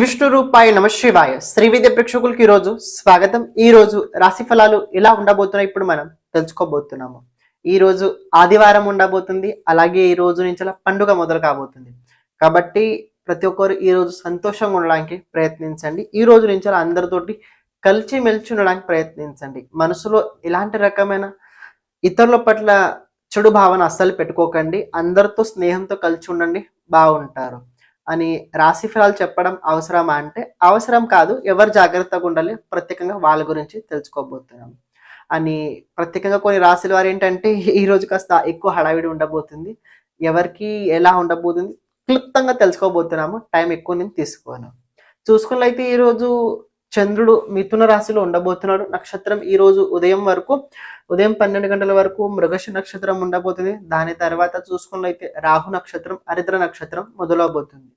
విష్ణు రూపాయ నమ శివాయ. శ్రీ విద్య ప్రేక్షకులకి ఈరోజు స్వాగతం. ఈ రోజు రాశి ఫలాలు ఎలా ఉండబోతున్నాయి ఇప్పుడు మనం తెలుసుకోబోతున్నాము. ఈ రోజు ఆదివారం ఉండబోతుంది. అలాగే ఈ రోజు నుంచి పండుగ మొదలు కాబోతుంది. కాబట్టి ప్రతి ఒక్కరు ఈ రోజు సంతోషంగా ఉండడానికి ప్రయత్నించండి. ఈ రోజు నుంచి అలా అందరితోటి కలిసి మెలిచి ఉండడానికి ప్రయత్నించండి. మనసులో ఎలాంటి రకమైన ఇతరుల పట్ల చెడు భావన అస్సలు పెట్టుకోకండి. అందరితో స్నేహంతో కలిసి ఉండండి. బాగుంటారు. అని రాశి ఫలాలు చెప్పడం అవసరమా అంటే అవసరం కాదు ఎవరు జాగ్రత్తగా ఉండాలి ప్రత్యేకంగా వాళ్ళ గురించి తెలుసుకోబోతున్నాం. అని ప్రత్యేకంగా కొన్ని రాశుల వారు ఏంటంటే ఈ రోజు కాస్త ఎక్కువ హడావిడి ఉండబోతుంది. ఎవరికి ఎలా ఉండబోతుంది క్లుప్తంగా తెలుసుకోబోతున్నాము టైం ఎక్కువ నేను తీసుకోను. చూసుకున్నట్లయితే ఈరోజు చంద్రుడు మిథున రాశిలో ఉండబోతున్నాడు. నక్షత్రం ఈ రోజు ఉదయం వరకు ఉదయం పన్నెండు గంటల వరకు మృగశ నక్షత్రం ఉండబోతుంది. దాని తర్వాత చూసుకున్నట్లయితే రాహు నక్షత్రం హరిద్ర నక్షత్రం మొదలవబోతుంది.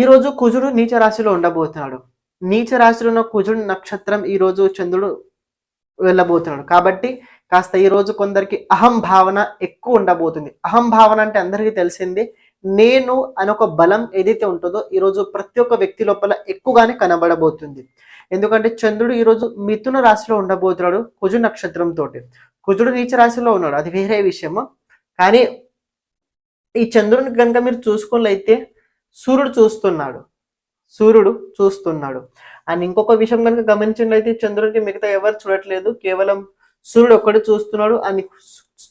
ఈ రోజు కుజుడు నీచ రాశిలో ఉండబోతున్నాడు. నీచ రాశిలో ఉన్న కుజుడు నక్షత్రం ఈ రోజు చంద్రుడు వెళ్ళబోతున్నాడు. కాబట్టి కాస్త ఈ రోజు కొందరికి అహం భావన ఎక్కువ ఉండబోతుంది. అహం భావన అంటే అందరికీ తెలిసింది నేను అనొక ఒక బలం ఏదైతే ఉంటుందో ఈరోజు ప్రతి ఒక్క వ్యక్తి లోపల ఎక్కువగానే కనబడబోతుంది. ఎందుకంటే చంద్రుడు ఈరోజు మిథున రాశిలో ఉండబోతున్నాడు కుజు నక్షత్రం తోటి. కుజుడు నీచ రాశిలో ఉన్నాడు. అది వేరే విషయము. కానీ ఈ చంద్రుని కనుక మీరు చూసుకున్నట్లయితే సూర్యుడు చూస్తున్నాడు. సూర్యుడు చూస్తున్నాడు. అండ్ ఇంకొక విషయం కనుక గమనించినట్లయితే చంద్రుడికి మిగతా ఎవరు చూడట్లేదు. కేవలం సూర్యుడు ఒక్కడే చూస్తున్నాడు. అని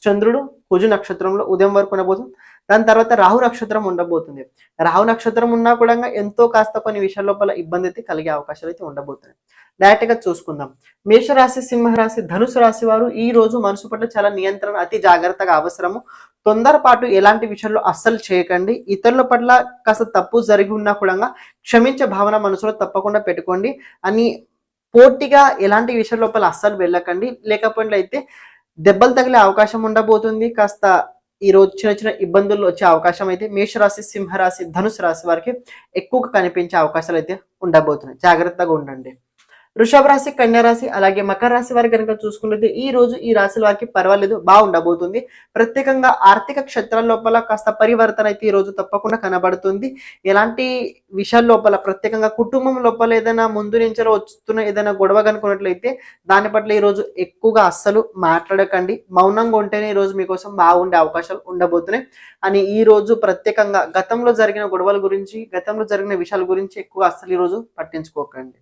చంద్రుడు కుజు నక్షత్రంలో ఉదయం వరకు ఉండబోతుంది. దాని తర్వాత రాహు నక్షత్రం ఉండబోతుంది. రాహు నక్షత్రం ఉన్నా కూడా ఎంతో కాస్త కొన్ని విషయాల లోపల ఇబ్బంది అయితే కలిగే అవకాశాలు అయితే ఉండబోతున్నాయి. డైరెక్ట్గా చూసుకుందాం. మేషరాశి సింహరాశి ధనుసు రాశి వారు ఈ రోజు మనసు పట్ల చాలా నియంత్రణ అతి జాగ్రత్తగా అవసరము. తొందరపాటు ఎలాంటి విషయంలో అస్సలు చేయకండి. ఇతరుల పట్ల కాస్త తప్పు జరిగి ఉన్నా కూడా క్షమించే భావన మనసులో తప్పకుండా పెట్టుకోండి. అని పోటీగా ఎలాంటి విషయం లోపల అస్సలు వెళ్ళకండి. లేకపోయినట్లయితే దెబ్బలు తగిలే అవకాశం ఉండబోతుంది. కాస్త ఈ రోజు చిన్న చిన్న ఇబ్బందులు వచ్చే అవకాశం అయితే మేషరాశి సింహరాశి ధనుసు రాశి వారికి ఎక్కువగా కనిపించే అవకాశాలు అయితే ఉండబోతున్నాయి. జాగ్రత్తగా ఉండండి. వృషభ రాశి కన్యారాశి అలాగే మకర రాశి వారి కనుక చూసుకున్నట్లయితే ఈ రోజు ఈ రాశుల వారికి పర్వాలేదు బాగుండబోతుంది. ప్రత్యేకంగా ఆర్థిక క్షేత్రాల లోపల కాస్త పరివర్తన అయితే ఈ రోజు తప్పకుండా కనబడుతుంది. ఎలాంటి విషయాల లోపల ప్రత్యేకంగా కుటుంబం లోపల ఏదైనా ముందు నుంచి వస్తున్న ఏదైనా గొడవ కనుకున్నట్లయితే దాని పట్ల ఈ రోజు ఎక్కువగా అస్సలు మాట్లాడకండి. మౌనంగా ఉంటేనే ఈ రోజు మీకోసం బాగుండే అవకాశాలు ఉండబోతున్నాయి. అని ఈ రోజు ప్రత్యేకంగా గతంలో జరిగిన గొడవల గురించి గతంలో జరిగిన విషయాల గురించి ఎక్కువ అస్సలు ఈ రోజు పట్టించుకోకండి.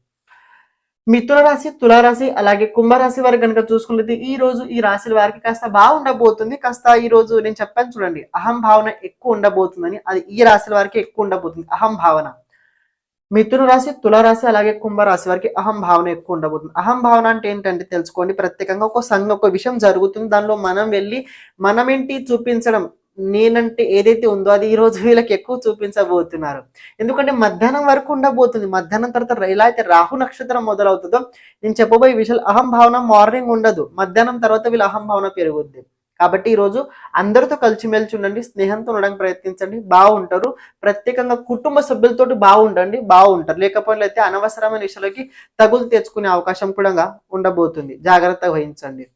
మిథున రాశి తులారాశి అలాగే కుంభరాశి వారికి కనుక చూసుకున్నది ఈ రోజు ఈ రాశుల వారికి కాస్త బాగుండబోతుంది కాస్త ఈ రోజు నేను చెప్పాను చూడండి అహం భావన ఎక్కువ ఉండబోతుందని అది ఈ రాశుల వారికి ఎక్కువ ఉండబోతుంది. అహం భావన. మిథున రాశి తులారాశి అలాగే కుంభరాశి వారికి అహం భావన ఎక్కువ ఉండబోతుంది. అహం భావన అంటే ఏంటంటే తెలుసుకోండి ప్రత్యేకంగా ఒక సంఘ ఒక విషయం జరుగుతుంది. దానిలో మనం వెళ్ళి మనమేంటి చూపించడం నేనంటే ఏదైతే ఉందో అది ఈ రోజు వీళ్ళకి ఎక్కువ చూపించబోతున్నారు. ఎందుకంటే మధ్యాహ్నం వరకు ఉండబోతుంది. మధ్యాహ్నం తర్వాత ఎలా అయితే రాహు నక్షత్రం మొదలవుతుందో నేను చెప్పబోయే విషయాలు అహం భావన మార్నింగ్ ఉండదు. మధ్యాహ్నం తర్వాత వీళ్ళ అహం భావన పెరుగుద్ది. కాబట్టి ఈరోజు అందరితో కలిసిమెలిసి ఉండండి. స్నేహంతో ఉండడానికి ప్రయత్నించండి. బాగుంటారు. ప్రత్యేకంగా కుటుంబ సభ్యులతోటి బాగుండండి. బాగుంటారు. లేకపోతే అనవసరమైన విషయాలకి తగులు తెచ్చుకునే అవకాశం కూడా ఉండబోతుంది. జాగ్రత్త వహించండి.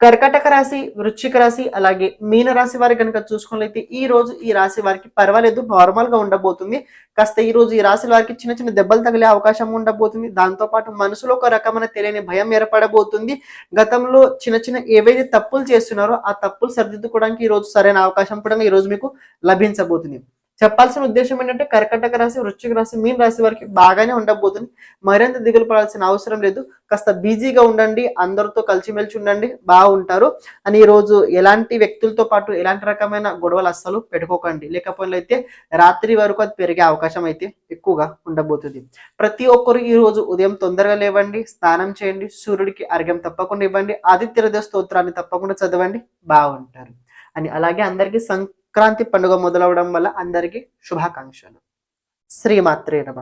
కర్కటక రాశి వృశ్చిక రాశి అలాగే మీన రాశి వారి కనుక చూసుకున్నట్లయితే ఈ రోజు ఈ రాశి వారికి పర్వాలేదు నార్మల్గా ఉండబోతుంది. కాస్త ఈ రోజు ఈ రాశి వారికి చిన్న చిన్న దెబ్బలు తగిలే అవకాశం ఉండబోతుంది. దాంతో పాటు మనసులో ఒక రకమైన తెలియని భయం ఏర్పడబోతుంది. గతంలో చిన్న చిన్న ఏవైతే తప్పులు చేస్తున్నారో ఆ తప్పులు సరిదిద్దుకోవడానికి ఈ రోజు సరైన అవకాశం కూడా ఈ రోజు మీకు లభించబోతుంది. చెప్పాల్సిన ఉద్దేశం ఏంటంటే కర్కటక రాశి వృశ్చిక రాశి మీన్ రాశి వారికి బాగానే ఉండబోతుంది. మరింత దిగులు పడాల్సిన అవసరం లేదు. కాస్త బిజీగా ఉండండి అందరితో కలిసిమెలిసి ఉండండి బాగుంటారు. అని ఈ రోజు ఎలాంటి వ్యక్తులతో పాటు ఎలాంటి రకమైన గొడవలు అస్సలు పెట్టుకోకండి. లేకపోతే రాత్రి వరకు అది పెరిగే అవకాశం అయితే ఎక్కువగా ఉండబోతుంది. ప్రతి ఒక్కరు ఈ రోజు ఉదయం తొందరగా లేవండి స్నానం చేయండి సూర్యుడికి అర్ఘ్యం తప్పకుండా ఇవ్వండి ఆదిత్య స్తోత్రాన్ని తప్పకుండా చదవండి బాగుంటారు. అని అలాగే అందరికీ సం సంక్రాంతి పండుగ మొదలవడం వల్ల అందరికీ శుభాకాంక్షలు. శ్రీమాత్రే నమ.